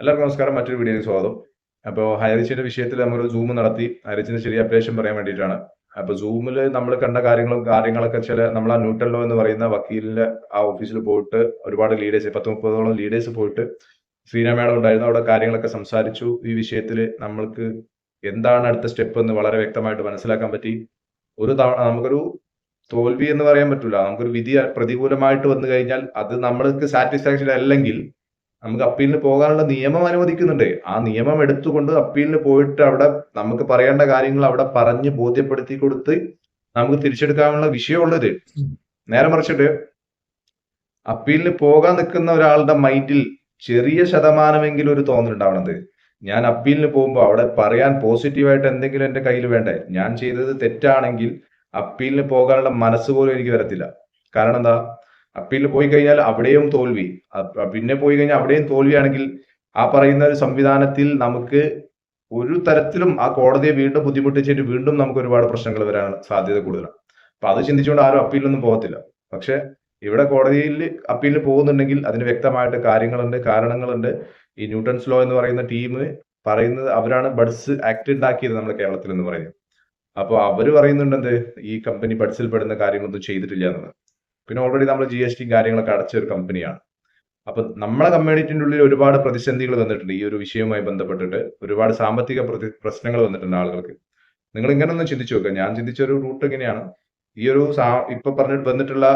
എല്ലാവർക്കും നമസ്കാരം. മറ്റൊരു വീഡിയോയിലേക്ക് സ്വാഗതം. അപ്പോൾ ഹൈറിച്ചിന്റെ വിഷയത്തിൽ നമ്മളൊരു സൂം നടത്തി. ഹൈറിച്ചിന്റെ ചെറിയ അപ്ഡേഷൻ പറയാൻ വേണ്ടിയിട്ടാണ്. അപ്പൊ സൂമിൽ നമ്മൾ കണ്ട കാര്യങ്ങളും കാര്യങ്ങളൊക്കെ ചില നമ്മൾ ആ ന്യൂട്ടൺ ലോ എന്ന് പറയുന്ന വക്കീലിന്റെ ആ ഓഫീസിൽ പോയിട്ട് ഒരുപാട് ലീഡേഴ്സ് പത്ത് മുപ്പതോളം ലീഡേഴ്സ് പോയിട്ട് ശ്രീന മാഡം ഉണ്ടായിരുന്നു. അവിടെ കാര്യങ്ങളൊക്കെ സംസാരിച്ചു. ഈ വിഷയത്തിൽ നമ്മൾക്ക് എന്താണ് അടുത്ത സ്റ്റെപ്പ് എന്ന് വളരെ വ്യക്തമായിട്ട് മനസ്സിലാക്കാൻ പറ്റി. ഒരു തവണ നമുക്കൊരു തോൽവി എന്ന് പറയാൻ പറ്റില്ല നമുക്കൊരു വിധി പ്രതികൂലമായിട്ട് വന്നു കഴിഞ്ഞാൽ അത് നമ്മൾക്ക് സാറ്റിസ്ഫാക്ഷൻ അല്ലെങ്കിൽ നമുക്ക് അപ്പീലിന് പോകാനുള്ള നിയമം അനുവദിക്കുന്നുണ്ട്. ആ നിയമം എടുത്തുകൊണ്ട് അപ്പീലിന് പോയിട്ട് അവിടെ നമുക്ക് പറയേണ്ട കാര്യങ്ങൾ അവിടെ പറഞ്ഞ് ബോധ്യപ്പെടുത്തി കൊടുത്ത് നമുക്ക് തിരിച്ചെടുക്കാനുള്ള വിഷയമുള്ളത്. നേരെ മറിച്ചിട്ട് അപ്പീലിന് പോകാൻ നിൽക്കുന്ന ഒരാളുടെ മൈൻഡിൽ ചെറിയ ശതമാനമെങ്കിലും ഒരു തോന്നലുണ്ടാവണത് ഞാൻ അപ്പീലിന് പോകുമ്പോൾ അവിടെ പറയാൻ പോസിറ്റീവായിട്ട് എന്തെങ്കിലും എന്റെ കയ്യിൽ വേണ്ടേ? ഞാൻ ചെയ്തത് തെറ്റാണെങ്കിൽ അപ്പീലിന് പോകാനുള്ള മനസ്സ് പോലും എനിക്ക് വരത്തില്ല. കാരണം എന്താ? അപ്പീലിൽ പോയി കഴിഞ്ഞാൽ അവിടെയും തോൽവി. പിന്നെ പോയി കഴിഞ്ഞാൽ അവിടെയും തോൽവിയാണെങ്കിൽ ആ പറയുന്ന ഒരു സംവിധാനത്തിൽ നമുക്ക് ഒരു തരത്തിലും ആ കോടതിയെ വീണ്ടും ബുദ്ധിമുട്ടിച്ചിട്ട് വീണ്ടും നമുക്ക് ഒരുപാട് പ്രശ്നങ്ങൾ വരാൻ സാധ്യത കൂടുതലാണ്. അപ്പൊ അത് ചിന്തിച്ചുകൊണ്ട് ആരും അപ്പീലൊന്നും പോകത്തില്ല. പക്ഷെ ഇവിടെ കോടതിയിൽ അപ്പീലിന് പോകുന്നുണ്ടെങ്കിൽ അതിന് വ്യക്തമായിട്ട് കാര്യങ്ങളുണ്ട് കാരണങ്ങളുണ്ട്. ഈ ന്യൂട്ടൺസ് ലോ എന്ന് പറയുന്ന ടീം പറയുന്നത് അവരാണ് ബഡ്സ് ആക്ട് ഉണ്ടാക്കിയത് നമ്മുടെ കേരളത്തിൽ എന്ന് പറയുന്നത്. അപ്പോൾ അവർ പറയുന്നുണ്ട് എന്ത്? ഈ കമ്പനി ബഡ്സിൽ പെടുന്ന കാര്യങ്ങളൊന്നും ചെയ്തിട്ടില്ല എന്നുള്ളത്. പിന്നെ ഓൾറെഡി നമ്മൾ ജി എസ് ടി കാര്യങ്ങളൊക്കെ അടച്ച ഒരു കമ്പനിയാണ് അപ്പൊ നമ്മളെ കമ്മ്യൂണിറ്റിന്റെ ഉള്ളിൽ ഒരുപാട് പ്രതിസന്ധികൾ വന്നിട്ടുണ്ട്. ഈ ഒരു വിഷയവുമായി ബന്ധപ്പെട്ടിട്ട് ഒരുപാട് സാമ്പത്തിക പ്രശ്നങ്ങൾ വന്നിട്ടുണ്ട് ആളുകൾക്ക്. നിങ്ങൾ ഇങ്ങനെ ഒന്ന് ചിന്തിച്ചു നോക്കുക ഞാൻ ചിന്തിച്ച ഒരു റൂട്ട് ഇങ്ങനെയാണ്. ഈ ഒരു ഇപ്പൊ പറഞ്ഞിട്ട് വന്നിട്ടുള്ള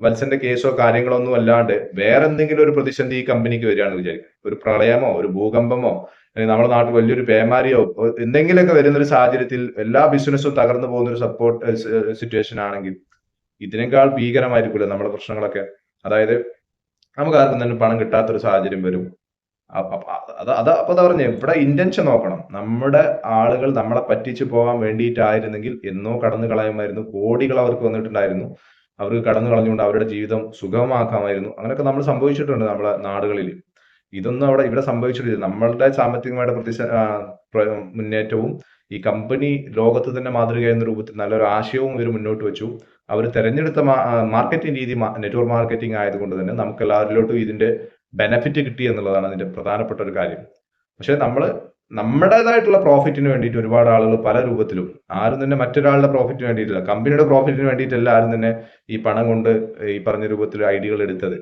വത്സന്റെ കേസോ കാര്യങ്ങളോ ഒന്നും അല്ലാണ്ട് വേറെ എന്തെങ്കിലും ഒരു പ്രതിസന്ധി ഈ കമ്പനിക്ക് വരികയാണെന്ന് വിചാരിക്കും ഒരു പ്രളയമോ ഒരു ഭൂകമ്പമോ അല്ലെങ്കിൽ നമ്മുടെ നാട്ടിൽ വലിയൊരു പേമാരിയോ എന്തെങ്കിലുമൊക്കെ വരുന്ന ഒരു സാഹചര്യത്തിൽ എല്ലാ ബിസിനസ്സും തകർന്നു പോകുന്ന ഒരു സപ്പോർട്ട് സിറ്റുവേഷൻ ആണെങ്കിൽ ഇതിനേക്കാൾ ഭീകരമായിരിക്കില്ല നമ്മുടെ പ്രശ്നങ്ങളൊക്കെ? അതായത് നമുക്ക് ആർക്കും തന്നെ പണം കിട്ടാത്തൊരു സാഹചര്യം വരും. അത് അത് അപ്പൊ പറഞ്ഞേ ഇവിടെ ഇന്റൻഷൻ നോക്കണം. നമ്മുടെ ആളുകൾ നമ്മളെ പറ്റിച്ചു പോകാൻ വേണ്ടിയിട്ടായിരുന്നെങ്കിൽ എന്നോ കടന്നു കളയുമായിരുന്നു. കോടികൾ അവർക്ക് വന്നിട്ടുണ്ടായിരുന്നു. അവർക്ക് കടന്നു കളഞ്ഞുകൊണ്ട് അവരുടെ ജീവിതം സുഗമമാക്കാമായിരുന്നു. അങ്ങനെയൊക്കെ നമ്മൾ സംഭവിച്ചിട്ടുണ്ട് നമ്മുടെ നാടുകളിൽ. ഇതൊന്നും അവിടെ ഇവിടെ സംഭവിച്ചിട്ടില്ല. നമ്മളുടെ സാമ്പത്തികമായിട്ട് പ്രതിസ മുന്നേറ്റവും ഈ കമ്പനി ലോകത്ത് തന്നെ മാതൃകയെന്ന രൂപത്തിൽ നല്ലൊരു ആശയവും ഇവർ മുന്നോട്ട് വെച്ചു. അവർ തെരഞ്ഞെടുത്ത മാർക്കറ്റിംഗ് രീതി നെറ്റ്വർക്ക് മാർക്കറ്റിംഗ് ആയതുകൊണ്ട് തന്നെ നമുക്ക് എല്ലാവരിലോട്ടും ഇതിന്റെ ബെനഫിറ്റ് കിട്ടി എന്നുള്ളതാണ് അതിന്റെ പ്രധാനപ്പെട്ട ഒരു കാര്യം. പക്ഷെ നമ്മൾ നമ്മുടേതായിട്ടുള്ള പ്രോഫിറ്റിന് വേണ്ടിയിട്ട് ഒരുപാട് ആളുകൾ പല രൂപത്തിലും ആരും തന്നെ മറ്റൊരാളുടെ പ്രോഫിറ്റിന് വേണ്ടിയിട്ടില്ല കമ്പനിയുടെ പ്രോഫിറ്റിന് വേണ്ടിയിട്ടല്ല ആരും തന്നെ ഈ പണം കൊണ്ട് ഈ പറഞ്ഞ രൂപത്തിൽ ഐഡിയകൾ എടുത്തത്.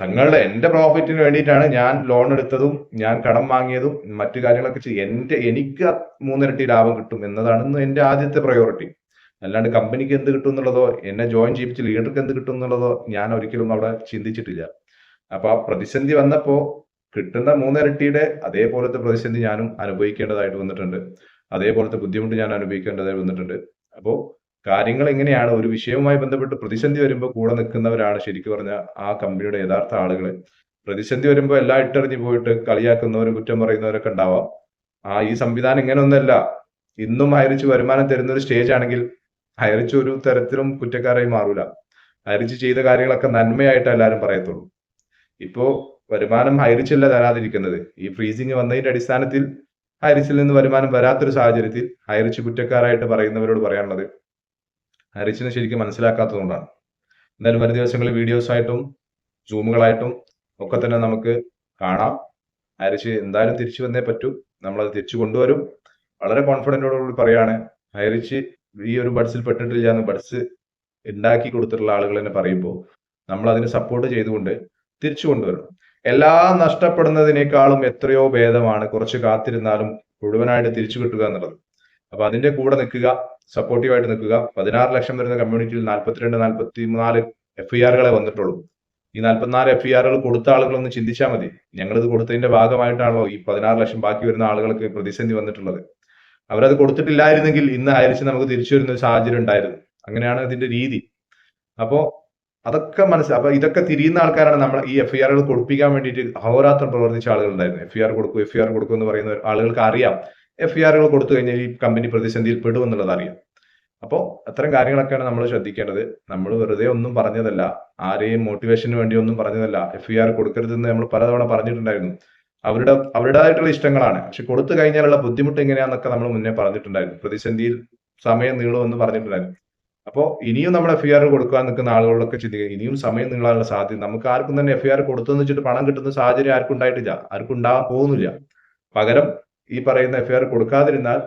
തങ്ങളുടെ എന്റെ പ്രോഫിറ്റിന് വേണ്ടിയിട്ടാണ് ഞാൻ ലോൺ എടുത്തതും ഞാൻ കടം വാങ്ങിയതും മറ്റു കാര്യങ്ങളൊക്കെ ചെയ്യും എന്റെ എനിക്ക് മൂന്നിരട്ടി ലാഭം കിട്ടും എന്നതാണ് എന്റെ ആദ്യത്തെ പ്രയോറിറ്റി അല്ലാണ്ട് കമ്പനിക്ക് എന്ത് കിട്ടും എന്നുള്ളതോ എന്നെ ജോയിൻ ചെയ്യിപ്പിച്ച് ലീഡർക്ക് എന്ത് കിട്ടും എന്നുള്ളതോ ഞാൻ ഒരിക്കലും അവിടെ ചിന്തിച്ചിട്ടില്ല. അപ്പൊ ആ പ്രതിസന്ധി വന്നപ്പോ കിട്ടുന്ന മൂന്നിരട്ടിയുടെ അതേപോലത്തെ പ്രതിസന്ധി ഞാനും അനുഭവിക്കേണ്ടതായിട്ട് വന്നിട്ടുണ്ട്. അതേപോലത്തെ ബുദ്ധിമുട്ട് ഞാൻ അനുഭവിക്കേണ്ടതായി വന്നിട്ടുണ്ട്. അപ്പോ കാര്യങ്ങൾ എങ്ങനെയാണ് ഒരു വിഷയവുമായി ബന്ധപ്പെട്ട് പ്രതിസന്ധി വരുമ്പോൾ കൂടെ നിൽക്കുന്നവരാണ് ശരിക്കും പറഞ്ഞ ആ കമ്പനിയുടെ യഥാർത്ഥ ആളുകൾ പ്രതിസന്ധി വരുമ്പോൾ എല്ലാം ഇട്ടെറിഞ്ഞ് പോയിട്ട് കളിയാക്കുന്നവരും കുറ്റം പറയുന്നവരൊക്കെ ഉണ്ടാവാം. ആ ഈ സംവിധാനം ഇങ്ങനെയൊന്നല്ല ഇന്നും അയരിച്ച് വരുമാനം തരുന്ന ഒരു സ്റ്റേജ് ആണെങ്കിൽ അയരിച്ച് ഒരു തരത്തിലും കുറ്റക്കാരായി മാറൂല. അയരിച്ച് ചെയ്ത കാര്യങ്ങളൊക്കെ നന്മയായിട്ട് എല്ലാവരും പറയത്തുള്ളൂ. ഇപ്പോ വരുമാനം ഹൈറിച്ചല്ല തരാതിരിക്കുന്നത്. ഈ ഫ്രീസിങ് വന്നതിന്റെ അടിസ്ഥാനത്തിൽ ഹൈറിച്ചിൽ നിന്ന് വരുമാനം വരാത്തൊരു സാഹചര്യത്തിൽ ഹൈറിച്ച് കുറ്റക്കാരായിട്ട് പറയുന്നവരോട് പറയാനുള്ളത് ഹൈറിച്ചിനെ ശരിക്കും മനസ്സിലാക്കാത്തതുകൊണ്ടാണ്. എന്തായാലും വരും ദിവസങ്ങളിൽ വീഡിയോസായിട്ടും സൂമുകളായിട്ടും ഒക്കെ തന്നെ നമുക്ക് കാണാം. ഹരിച്ച് എന്തായാലും തിരിച്ചു വന്നേ പറ്റൂ. നമ്മളത് തിരിച്ചു കൊണ്ടുവരും. വളരെ കോൺഫിഡന്റോടുകൂടി പറയാണ് ഹൈറിച്ച് ഈ ഒരു ബഡ്സിൽ പെട്ടിട്ടില്ല എന്ന് ബഡ്സ് ഉണ്ടാക്കി കൊടുത്തിട്ടുള്ള ആളുകൾ തന്നെ പറയുമ്പോൾ നമ്മൾ അതിന് സപ്പോർട്ട് ചെയ്തുകൊണ്ട് തിരിച്ചു കൊണ്ടുവരണം. എല്ലാം നഷ്ടപ്പെടുന്നതിനേക്കാളും എത്രയോ ഭേദമാണ് കുറച്ച് കാത്തിരുന്നാലും മുഴുവനായിട്ട് തിരിച്ചു കിട്ടുക എന്നുള്ളത്. അപ്പൊ അതിന്റെ കൂടെ നിൽക്കുക. സപ്പോർട്ടീവായിട്ട് നിൽക്കുക. പതിനാറ് ലക്ഷം വരുന്ന കമ്മ്യൂണിറ്റിയിൽ നാൽപ്പത്തിരണ്ട് നാൽപ്പത്തി നാല് എഫ് ഐ ആറുകളെ വന്നിട്ടുള്ളൂ. ഈ നാൽപ്പത്തിനാല് എഫ് ഐ ആറുകൾ കൊടുത്ത ആളുകളൊന്ന് ചിന്തിച്ചാൽ മതി. ഞങ്ങളിത് കൊടുത്തതിന്റെ ഭാഗമായിട്ടാണല്ലോ ഈ പതിനാറ് ലക്ഷം ബാക്കി വരുന്ന ആളുകൾക്ക് പ്രതിസന്ധി വന്നിട്ടുള്ളത്. അവരത് കൊടുത്തിട്ടില്ലായിരുന്നെങ്കിൽ ഇന്ന് അയച്ച് നമുക്ക് തിരിച്ചു വരുന്ന ഒരു സാഹചര്യം ഉണ്ടായിരുന്നു. അങ്ങനെയാണ് ഇതിന്റെ രീതി. അപ്പോൾ അതൊക്കെ മനസ്സിൽ അപ്പൊ ഇതൊക്കെ തിരിയുന്ന ആൾക്കാരാണ് നമ്മൾ ഈ എഫ് ഐ ആറുകൾ കൊടുപ്പിക്കാൻ വേണ്ടിയിട്ട് അഹോരാത്രം പ്രവർത്തിച്ച ആളുകൾ ഉണ്ടായിരുന്നു എഫ് ഐ ആർ കൊടുക്കും എഫ് ഐ ആർ കൊടുക്കും എന്ന് പറയുന്ന ആളുകൾക്ക് അറിയാം. എഫ് ഇ ആറുകൾ കൊടുത്തു കഴിഞ്ഞാൽ ഈ കമ്പനി പ്രതിസന്ധിയിൽ പെടും എന്നുള്ളത് അറിയാം. അപ്പോൾ അത്തരം കാര്യങ്ങളൊക്കെയാണ് നമ്മൾ ശ്രദ്ധിക്കേണ്ടത്. നമ്മൾ വെറുതെ ഒന്നും പറഞ്ഞതല്ല. ആരെയും മോട്ടിവേഷന് വേണ്ടി ഒന്നും പറഞ്ഞതല്ല. എഫ് ഇ ആർ കൊടുക്കരുതെന്ന് നമ്മൾ പലതവണ പറഞ്ഞിട്ടുണ്ടായിരുന്നു. അവരുടെ അവരുടേതായിട്ടുള്ള ഇഷ്ടങ്ങളാണ്. പക്ഷെ കൊടുത്തു കഴിഞ്ഞാലുള്ള ബുദ്ധിമുട്ട് എങ്ങനെയാണെന്നൊക്കെ നമ്മൾ മുന്നേ പറഞ്ഞിട്ടുണ്ടായിരുന്നു. പ്രതിസന്ധിയിൽ സമയം നീളുമെന്ന് പറഞ്ഞിട്ടുണ്ടായിരുന്നു. അപ്പോൾ ഇനിയും നമ്മൾ എഫ് ഐ ആർ കൊടുക്കാൻ നിൽക്കുന്ന ആളുകളൊക്കെ ചിന്തിക്കുക. ഇനിയും സമയം നീളാനുള്ള സാധ്യത. നമുക്ക് ആർക്കും തന്നെ എഫ് ഐ ആർ കൊടുത്തെന്ന് വെച്ചിട്ട് പണം കിട്ടുന്ന സാഹചര്യം ആർക്കും ഉണ്ടായിട്ടില്ല. ആർക്കും ഉണ്ടാകാൻ പോകുന്നില്ല. പകരം ഈ പറയുന്ന എഫ് ആർ കൊടുക്കാതിരുന്നാൽ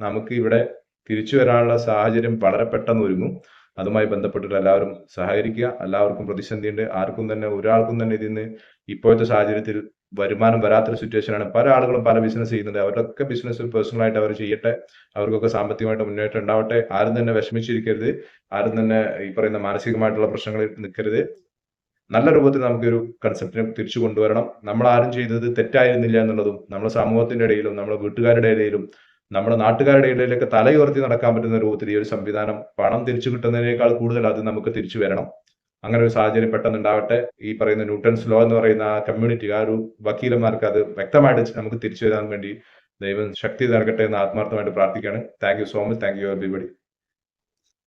നമുക്ക് ഇവിടെ തിരിച്ചു വരാനുള്ള സാഹചര്യം വളരെ പെട്ടെന്ന് ഒരുങ്ങും. അതുമായി ബന്ധപ്പെട്ടിട്ട് എല്ലാവരും സഹകരിക്കുക. എല്ലാവർക്കും പ്രതിസന്ധിയുണ്ട്. ആർക്കും തന്നെ ഒരാൾക്കും തന്നെ ഇതിൽ നിന്ന് ഇപ്പോഴത്തെ സാഹചര്യത്തിൽ വരുമാനം വരാത്തൊരു സിറ്റുവേഷനാണ് പല ആളുകളും പല ബിസിനസ് ചെയ്യുന്നത് അവരുടെയൊക്കെ ബിസിനസ് പേഴ്സണലായിട്ട് അവർ ചെയ്യട്ടെ. അവർക്കൊക്കെ സാമ്പത്തികമായിട്ട് മുന്നേറ്റം ഉണ്ടാവട്ടെ ആരും തന്നെ വിഷമിച്ചിരിക്കരുത്. ആരും തന്നെ ഈ പറയുന്ന മാനസികമായിട്ടുള്ള പ്രശ്നങ്ങളിൽ നിൽക്കരുത്. നല്ല രൂപത്തിൽ നമുക്കൊരു കൺസെപ്റ്റിനെ തിരിച്ചു കൊണ്ടുവരണം. നമ്മൾ ആരും ചെയ്തത് തെറ്റായിരുന്നില്ല എന്നുള്ളതും നമ്മുടെ സമൂഹത്തിന്റെ ഇടയിലും നമ്മുടെ വീട്ടുകാരുടെ ഇടയിലും നമ്മുടെ നാട്ടുകാരുടെ ഇടയിലൊക്കെ തലയുയർത്തി നടക്കാൻ പറ്റുന്ന രൂപത്തിൽ ഈ ഒരു സംവിധാനം പണം തിരിച്ചു കിട്ടുന്നതിനേക്കാൾ കൂടുതൽ അത് നമുക്ക് തിരിച്ചു വരണം. അങ്ങനെ ഒരു സാഹചര്യം പെട്ടെന്ന് ഉണ്ടാവട്ടെ ഈ പറയുന്ന ന്യൂട്ടൺസ് ലോ എന്ന് പറയുന്ന ആ കമ്മ്യൂണിറ്റി ആ ഒരു വക്കീലന്മാർക്ക് അത് വ്യക്തമായിട്ട് നമുക്ക് തിരിച്ചു വരാൻ വേണ്ടി ദൈവം ശക്തി നൽകട്ടെ എന്ന് ആത്മാർത്ഥമായിട്ട് പ്രാർത്ഥിക്കുകയാണ്. Thank you so much thank you everybody